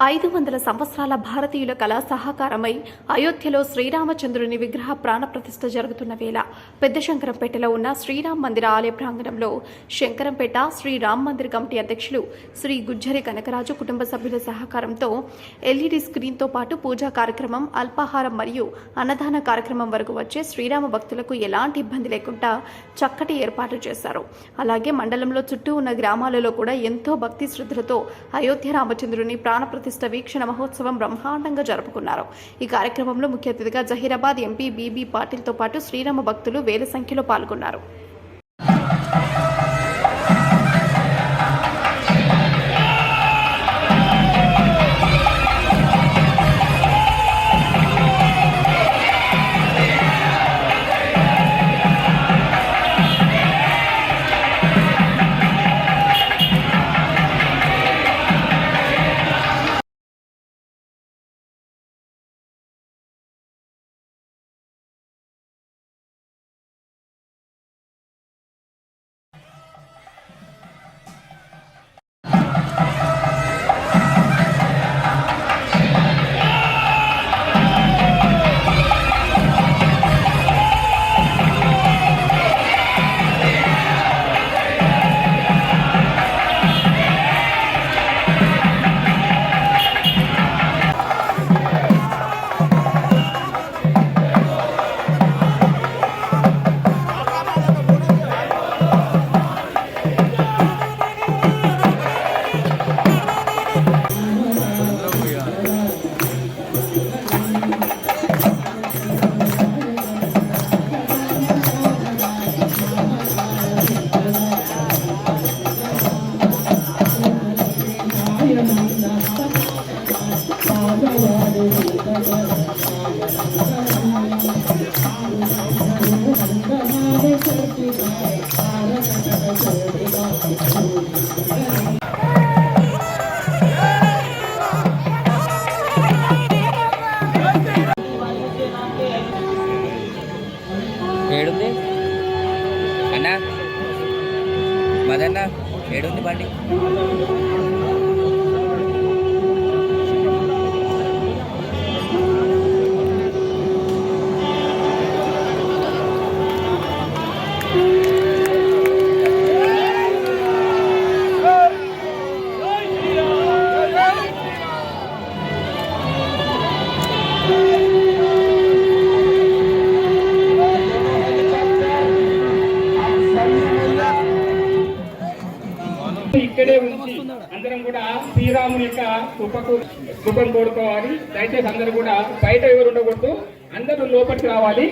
ఐదు వందల సంవత్సరాల భారతీయుల కళా సహకారమై అయోధ్యలో శ్రీరామచంద్రుని విగ్రహ ప్రాణప్రతిష్ఠ జరుగుతున్న వేళ పెద్ద శంకరంపేటలో ఉన్న శ్రీరామ్ మందిర ఆలయ ప్రాంగణంలో శంకరంపేట శ్రీరామ్ మందిర్ కమిటీ అధ్యక్షులు శ్రీ గుజ్జరి కనకరాజు కుటుంబ సభ్యుల సహకారంతో ఎల్ఈడి స్క్రీన్తో పాటు పూజా కార్యక్రమం అల్పాహారం మరియు అన్నదాన కార్యక్రమం వరకు వచ్చే శ్రీరామ భక్తులకు ఎలాంటి ఇబ్బంది లేకుండా చక్కటి ఏర్పాట్లు చేశారు. అలాగే మండలంలో చుట్టూ ఉన్న గ్రామాలలో కూడా ఎంతో భక్తి శ్రద్ధలతో అయోధ్య రామచంద్రుని ప్రాణప్రతిష్ఠ వీక్షణ మహోత్సవం బ్రహ్మాండంగా జరుపుకున్నారు. ఈ కార్యక్రమంలో ముఖ్య అతిథిగా జహీరాబాద్ ఎంపీ బీబీ పాటిల్తో పాటు శ్రీరామ భక్తులు వేల సంఖ్యలో పాల్గొన్నారు. ఏడుంది? అన్నా? మదన్నా? ఏడుంది బండి ఇక్కడే ఉంచి అందరం కూడా శ్రీరాముని యొక్క కృపకు కృపను కోరుకోవాలి. దయచేసి అందరూ కూడా బయట ఎవరు ఉండకూడదు. అందరూ లోపలికి రావాలి.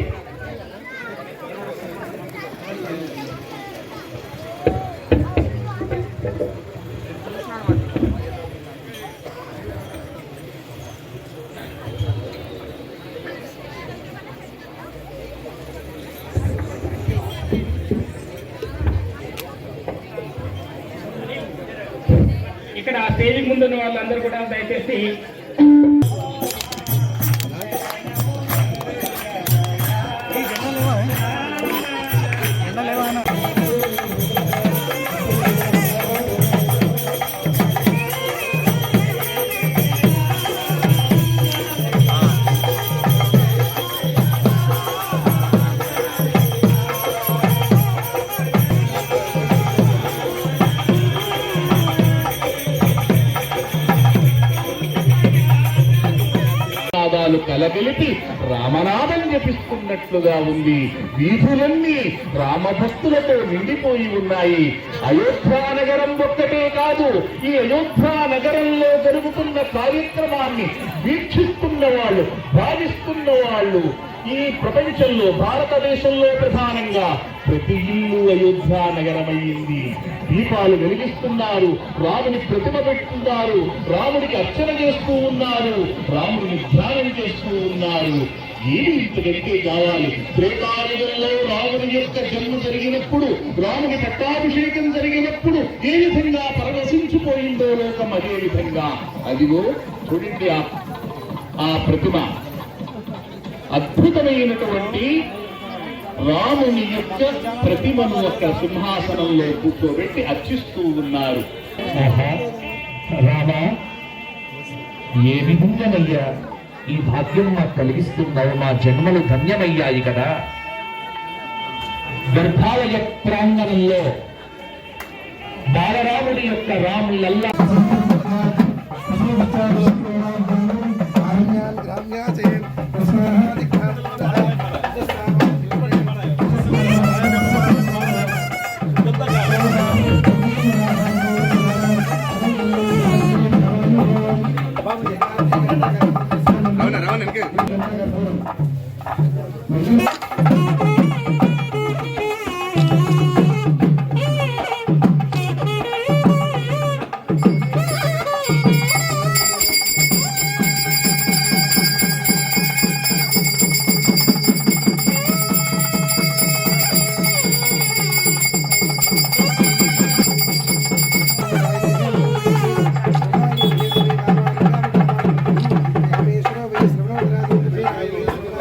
ఇక్కడ స్టేజ్ ముందున్న వాళ్ళందరూ కూడా దయచేసి నాదాలు కలగలిపి రామనామం జపిస్తున్నట్లుగా ఉంది. వీధులన్నీ రామభక్తులతో నిండిపోయి ఉన్నాయి. అయోధ్య నగరం ఒక్కటే కాదు ఈ అయోధ్యా నగరంలో జరుగుతున్న కార్యక్రమాన్ని వీక్షిస్తున్న వాళ్ళు భావిస్తున్న వాళ్ళు ఈ ప్రపంచంలో భారతదేశంలో ప్రధానంగా ప్రతి ఇల్లు అయోధ్యా నగరమయ్యింది దీపాలు వెలిగిస్తున్నారు రాముని ప్రతిమ పెట్టుతున్నారు రాముడికి అర్చన చేస్తూ ఉన్నారు రాముడిని ధ్యానం చేస్తూ ఉన్నారు. ఏది ఇంతకంటే కావాలి? త్రేతాయుగంలో రాముని యొక్క జన్మ జరిగినప్పుడు రాముని పట్టాభిషేకం జరిగినప్పుడు ఏ విధంగా పరవశించిపోయిందో లోకం అదే విధంగా. అదిగో చూడండి ఆ ప్రతిమ. అద్భుతమైనటువంటి రాముని యొక్క ప్రతిమను ఒక సింహాసనంలో కూర్చోబెట్టి అర్చిస్తూ ఉన్నారు. రామ ఏ విధంగానయ్యా ఈ భాగ్యం మాకు కలిగిస్తున్నావు మా జన్మలు ధన్యమయ్యాయి కదా. గర్భాలయ ప్రాంగణంలో బాలరాముడి యొక్క రాములల్లా എനിക്ക്